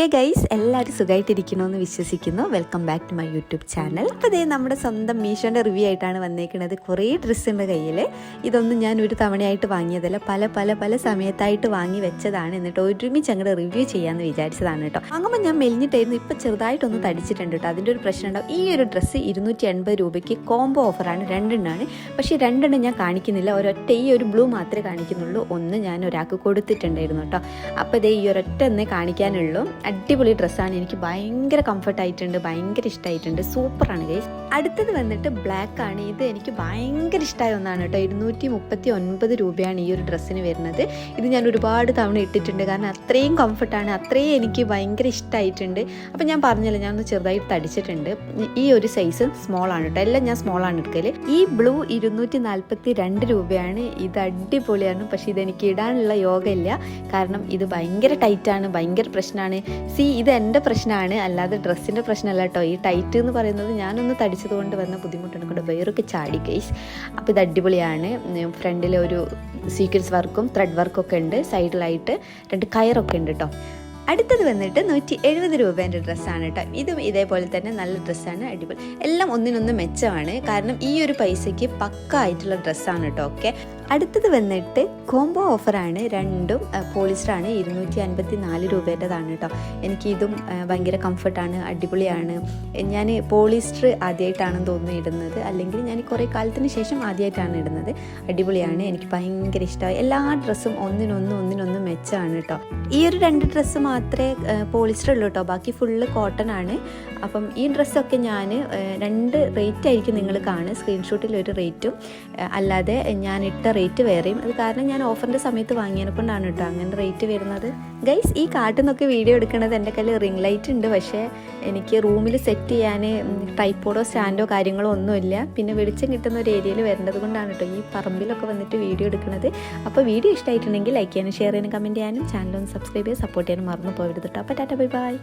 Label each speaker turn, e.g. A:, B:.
A: Hey guys എല്ലാവരും സുഖമായിട്ടിരിക്കണമെന്ന് വിശ്വസിക്കുന്നു. Welcome back to my YouTube channel അപ്പോൾ ഇതേ നമ്മുടെ സ്വന്തം മീഷോന്റെ റിവ്യൂ ആയിട്ടാണ് വന്നേക്കുന്നത് കുറേ ഡ്രസ്സ് ഉണ്ട് കയ്യിൽ ഇതൊന്നും ഞാൻ ഒരു തവണയായിട്ട് വാങ്ങിയതല്ല. പല പല പല സമയത്തായിട്ട് വാങ്ങി വെച്ചതാണ് എന്നിട്ട് ഒരുമിച്ച് അങ്ങോട്ട് റിവ്യൂ ചെയ്യാമെന്ന് വിചാരിച്ചതാണ് കേട്ടോ. വാങ്ങുമ്പോൾ ഞാൻ മെലിഞ്ഞിട്ടായിരുന്നു. ഇപ്പോൾ ചെറുതായിട്ടൊന്ന് തടിച്ചിട്ടുണ്ട് കേട്ടോ. അതിന്റെ ഒരു പ്രശ്നം ഉണ്ടാവും. ഈ ഒരു ഡ്രസ്സ് ഇരുന്നൂറ്റി എൺപത് രൂപയ്ക്ക് കോംബോ ഓഫറാണ് രണ്ടെണ്ണമാണ് പക്ഷേ രണ്ടെണ്ണം ഞാൻ കാണിക്കുന്നില്ല. ഒരൊറ്റ ഈ ഒരു ബ്ലൂ മാത്രമേ കാണിക്കുന്നുള്ളൂ. ഒന്ന് ഞാൻ ഒരാൾക്ക് കൊടുത്തിട്ടുണ്ടായിരുന്നു കേട്ടോ. അപ്പോൾ ഇതേ ഈ ഒരൊറ്റ ഒന്നേ കാണിക്കാനുള്ളൂ. അടിപൊളി ഡ്രസ്സാണ്. എനിക്ക് ഭയങ്കര കംഫർട്ട് ആയിട്ടുണ്ട് ഭയങ്കര ഇഷ്ടമായിട്ടുണ്ട് സൂപ്പറാണ് ഗൈസ് അടുത്തത് വന്നിട്ട് ബ്ലാക്ക് ആണ്. ഇത് എനിക്ക് ഭയങ്കര ഇഷ്ടമായ ഒന്നാണ് കേട്ടോ. ഇരുന്നൂറ്റി മുപ്പത്തി ഒൻപത് രൂപയാണ് ഈ ഒരു ഡ്രസ്സിന് വരുന്നത്. ഇത് ഞാൻ ഒരുപാട് തവണ ഇട്ടിട്ടുണ്ട്. കാരണം അത്രയും കംഫർട്ടാണ് അത്രയും എനിക്ക് ഭയങ്കര ഇഷ്ടമായിട്ടുണ്ട് അപ്പം ഞാൻ പറഞ്ഞല്ലോ ഞാൻ ഒന്ന് ചെറുതായിട്ട് തടിച്ചിട്ടുണ്ട്. ഈ ഒരു സൈസ് സ്മോൾ ആണ് കേട്ടോ. എല്ലാം ഞാൻ സ്മോൾ ആണ് എടുക്കൽ. ഈ ബ്ലൂ ഇരുന്നൂറ്റി നാൽപ്പത്തി രണ്ട് രൂപയാണ്. ഇത് അടിപൊളിയാണ്. പക്ഷേ ഇതെനിക്ക് ഇടാനുള്ള യോഗ ഇല്ല കാരണം ഇത് ഭയങ്കര ടൈറ്റാണ് ഭയങ്കര പ്രശ്നമാണ് സി ഇത് എന്റെ പ്രശ്നമാണ്. അല്ലാതെ ഡ്രസ്സിന്റെ പ്രശ്നമല്ല കേട്ടോ ഈ ടൈറ്റ് എന്ന് പറയുന്നത് ഞാനൊന്ന് തടിച്ചത് കൊണ്ട് വന്ന ബുദ്ധിമുട്ടുണ്ട് കൂടെ വേറൊക്കെ ചാടി കേസ് അപ്പോൾ ഇത് അടിപൊളിയാണ്. ഫ്രണ്ടിൽ ഒരു സീക്വൻസ് വർക്കും ത്രെഡ് വർക്കൊക്കെ ഉണ്ട്. സൈഡിലായിട്ട് രണ്ട് കയറൊക്കെ ഉണ്ട് കേട്ടോ അടുത്തത് വന്നിട്ട് നൂറ്റി എഴുപത് രൂപേന്റെ ഡ്രസ്സാണ് കേട്ടോ. ഇതും ഇതേപോലെ തന്നെ നല്ല ഡ്രസ്സാണ് അടിപൊളി. എല്ലാം ഒന്നിനൊന്ന് മെച്ചമാണ്. കാരണം ഈ ഒരു പൈസയ്ക്ക് പക്ക ആയിട്ടുള്ള ഡ്രസ്സാണ് കേട്ടോ ഓക്കെ. അടുത്തത് വന്നിട്ട് കോംബോ ഓഫറാണ് രണ്ടും പോളിസ്റ്ററാണ് ഇരുന്നൂറ്റി അൻപത്തി നാല് രൂപേന്റെതാണ് കേട്ടോ. എനിക്കിതും ഭയങ്കര കംഫർട്ടാണ് അടിപൊളിയാണ്. ഞാൻ പോളിസ്റ്റർ ആദ്യമായിട്ടാണെന്ന് തോന്നുന്നു ഇടുന്നത്. അല്ലെങ്കിൽ ഞാൻ കുറേ കാലത്തിന് ശേഷം ആദ്യമായിട്ടാണ് ഇടുന്നത്. അടിപൊളിയാണ് എനിക്ക് ഭയങ്കര ഇഷ്ടമായി. എല്ലാ ഡ്രസ്സും ഒന്നിനൊന്ന് ഒന്നിനൊന്ന് മെച്ചമാണ് കേട്ടോ. ഈ ഒരു രണ്ട് ഡ്രസ്സ് മാത്രമേ പോളിസ്റ്റർ ഉള്ളൂ കേട്ടോ. ബാക്കി ഫുള്ള് കോട്ടൺ ആണ്. അപ്പം ഈ ഡ്രസ്സൊക്കെ ഞാൻ രണ്ട് റേറ്റ് ആയിരിക്കും നിങ്ങൾ കാണുക. സ്ക്രീൻഷോട്ടിൽ ഒരു റേറ്റും അല്ലാതെ ഞാൻ ഇട്ട റേറ്റ് വേറെയും. അത് കാരണം ഞാൻ ഓഫറിന്റെ സമയത്ത് വാങ്ങിയതിനെ കൊണ്ടാണ് കേട്ടോ അങ്ങനെ റേറ്റ് വരുന്നത്. ഗൈസ് ഈ കാട്ടിൽ നിന്നൊക്കെ വീഡിയോ എടുക്കുന്നത് എന്റെ കയ്യിൽ റിംഗ് ലൈറ്റ് ഉണ്ട്. പക്ഷേ എനിക്ക് റൂമിൽ സെറ്റ് ചെയ്യാൻ ടൈപ്പോഡോ സ്റ്റാൻഡോ കാര്യങ്ങളോ ഒന്നുമില്ല. പിന്നെ വെളിച്ചം കിട്ടുന്ന ഒരു ഏരിയയിൽ വരേണ്ടത് കൊണ്ടാണ് കേട്ടോ ഈ പറമ്പിലൊക്കെ വന്നിട്ട് വീഡിയോ എടുക്കുന്നത് അപ്പോൾ വീഡിയോ ഇഷ്ടമായിട്ടുണ്ടെങ്കിൽ ലൈക്ക് ചെയ്യാനും ഷെയർ ചെയ്യാനും കമന്റ് ചെയ്യാനും ചാനൽ ഒന്ന് സബ്സ്ക്രൈബ് ചെയ്യാൻ സപ്പോർട്ട് ചെയ്യാനും മറന്നു പോകരുത് കേട്ടോ അപ്പോൾ ടാറ്റ ബൈ ബൈ.